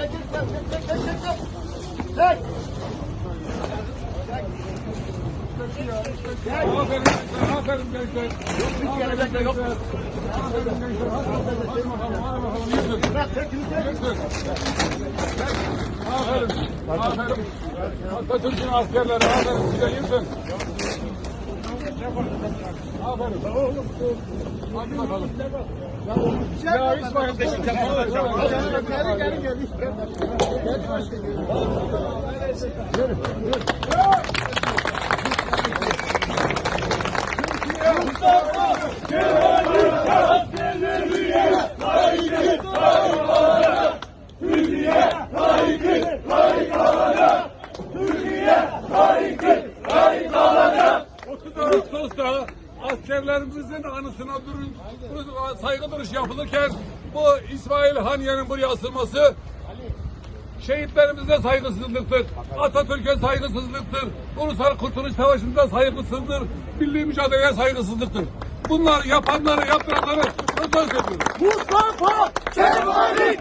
Aferin gençler, aferin gençler. Aferin gençler. Aferin gençler. Hadi bakalım, hadi bakalım, hadi bakalım. Yürütün. Yürütün. Aferin. Aferin. Atatürk'ün askerleri, aferin. Size yürütün. Hadi bakalım. Ya İsmail de şimdi Geri geri geri. Gel başka geri. Yürü, yürü. Mustafa! Yürü! 29 askerlerimizin anısına durun, saygı duruş yapılırken bu İsmail Haniye'nin buraya asılması şehitlerimize saygısızlıktır. Atatürk'e saygısızlıktır. Ulusal Kurtuluş Savaşı'nda saygısızdır. Milli mücadeleye saygısızlıktır. Bunlar yapanları yaptıranları sözler söylüyoruz. Mustafa Kemal'in